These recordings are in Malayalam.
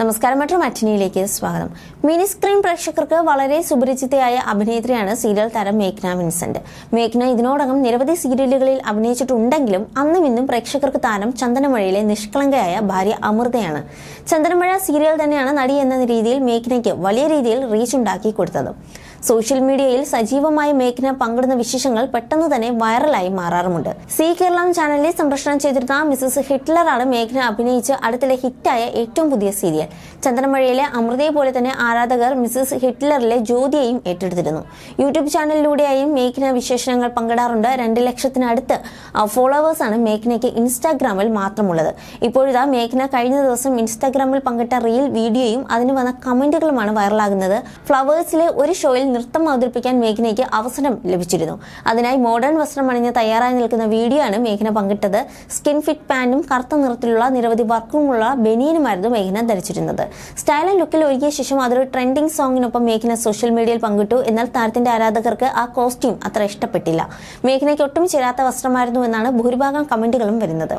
നമസ്കാരം. മറ്റൊരു മറ്റിനിയിലേക്ക് സ്വാഗതം. മിനി സ്ക്രീൻ പ്രേക്ഷകർക്ക് വളരെ സുപരിചിതയായ അഭിനേത്രിയാണ് സീരിയൽ താരം മേഘ്ന വിൻസെന്റ്. മേഘ്ന ഇതിനോടകം നിരവധി സീരിയലുകളിൽ അഭിനയിച്ചിട്ടുണ്ടെങ്കിലും അന്നും ഇന്നും പ്രേക്ഷകർക്ക് താരം ചന്ദനമഴയിലെ നിഷ്കളങ്കയായ ഭാര്യ അമൃതയാണ്. ചന്ദനമഴ സീരിയൽ തന്നെയാണ് നടി എന്ന രീതിയിൽ മേഘ്നയ്ക്ക് വലിയ രീതിയിൽ റീച്ച് ഉണ്ടാക്കി കൊടുത്തത്. സോഷ്യൽ മീഡിയയിൽ സജീവമായി മേഘ്ന പങ്കിടുന്ന വിശേഷങ്ങൾ പെട്ടെന്ന് തന്നെ വൈറലായി മാറാറുമുണ്ട്. സി കേരളം ചാനലിൽ സംപ്രേഷണം ചെയ്തിരുന്ന മിസസ് ഹിറ്റ്ലറാണ് മേഘ്ന അഭിനയിച്ച് അടുത്തിടെ ഹിറ്റായ ഏറ്റവും പുതിയ സീരിയൽ. ചന്ദ്രമഴയിലെ അമൃതയെ പോലെ തന്നെ ആരാധകർ മിസസ് ഹിറ്റ്ലറിലെ ജ്യോതിയെയും ഏറ്റെടുത്തിരുന്നു. യൂട്യൂബ് ചാനലിലൂടെയായും മേഘ്ന വിശേഷങ്ങൾ പങ്കിടാറുണ്ട്. രണ്ട് ലക്ഷത്തിനടുത്ത് ഫോളോവേഴ്സാണ് മേഘ്നയ്ക്ക് ഇൻസ്റ്റാഗ്രാമിൽ മാത്രമുള്ളത്. ഇപ്പോഴിതാ മേഘ്ന കഴിഞ്ഞ ദിവസം ഇൻസ്റ്റാഗ്രാമിൽ പങ്കിട്ട റീൽ വീഡിയോയും അതിന് വന്ന കമന്റുകളുമാണ് വൈറലാകുന്നത്. ഫ്ലവേഴ്സിലെ ഒരു ഷോയിൽ നൃത്തം അവതരിപ്പിക്കാൻ മേഘ്നയ്ക്ക് അവസരം ലഭിച്ചിരുന്നു. അതിനായി മോഡേൺ വസ്ത്രം അണിഞ്ഞ് തയ്യാറായി നിൽക്കുന്ന വീഡിയോ ആണ് മേഘ്ന പങ്കിട്ടത്. സ്കിൻ ഫിറ്റ് പാന്റും കറുത്ത നിറത്തിലുള്ള നിരവധി വർക്കുമുള്ള ബനിയനുമായിരുന്നു മേഘ്ന ധരിച്ചിരുന്നത്. സ്റ്റൈൽ ആൻഡ് ലുക്കിൽ ഒരുക്കിയ ശേഷം അതൊരു ട്രെൻഡിങ് സോങ്ങിനൊപ്പം മേഘ്ന സോഷ്യൽ മീഡിയയിൽ പങ്കിട്ടു. എന്നാൽ താരത്തിന്റെ ആരാധകർക്ക് ആ കോസ്റ്റ്യൂം അത്ര ഇഷ്ടപ്പെട്ടില്ല. മേഘ്നയ്ക്ക് ഒട്ടും ചേരാത്ത വസ്ത്രമായിരുന്നു എന്നാണ് ഭൂരിഭാഗം കമന്റുകളും വരുന്നത്.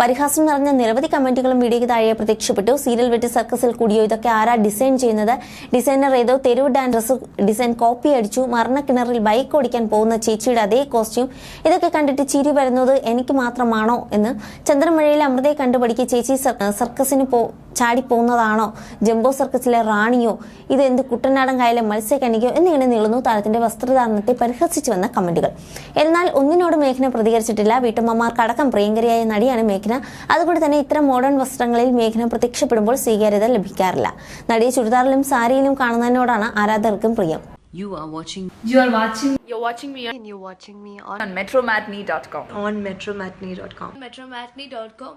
പരിഹാസം നിറഞ്ഞ നിരവധി കമന്റുകളും വീഡിയോയ്ക്ക് താഴെ പ്രത്യക്ഷപ്പെട്ടു. സീരിയൽ വെട്ടി സർക്കസിൽ കൂടിയോ? ഇതൊക്കെ ആരാ ഡിസൈൻ ചെയ്യുന്നത്? ഡിസൈനർ ഏതോ തെരുവ് ഡാൻഡ്രസ് ഡിസൈൻ കോപ്പി അടിച്ചു. മരണക്കിണറിൽ ബൈക്ക് ഓടിക്കാൻ പോകുന്ന ചേച്ചിയുടെ അതേ കോസ്റ്റ്യൂം ഇതൊക്കെ കണ്ടിട്ട് ചിരി വരുന്നത് എനിക്ക് മാത്രമാണോ എന്ന്? ചന്ദ്രമഴയിൽ അമൃതയെ കണ്ടുപഠിക്കുക ചേച്ചി സർ- സർക്കസിന് പോ ചാടി പോകുന്നതാണോ ജംബോ സർക്കസിലെ റാണിയോ ഇത് എന്ത് കുട്ടനാടൻ കായലെ മത്സ്യക്കണികയോ എന്നിങ്ങനെ നീളുന്നു? താരത്തിന്റെ വസ്ത്രധാരണത്തെ പരിഹസിച്ചു വന്ന കമന്റുകൾ. എന്നാൽ ഒന്നിനോട് മേഘന പ്രതികരിച്ചിട്ടില്ല. വീട്ടമ്മമാർക്കടക്കം പ്രിയങ്കരിയായ നടിയാണ് മേഘന. അതുകൊണ്ട് തന്നെ ഇത്തരം മോഡേൺ വസ്ത്രങ്ങളിൽ മേഘന പ്രത്യക്ഷപ്പെടുമ്പോൾ സ്വീകാര്യത ലഭിക്കാറില്ല. നടിയെ ചുരിദാറിലും സാരിയിലും കാണുന്നതിനോടാണ് ആരാധകർക്കും പ്രിയം. You are watching You are watching You're watching me and you're watching me on, on metromatney.com. on metromatney.com. metromatney.com.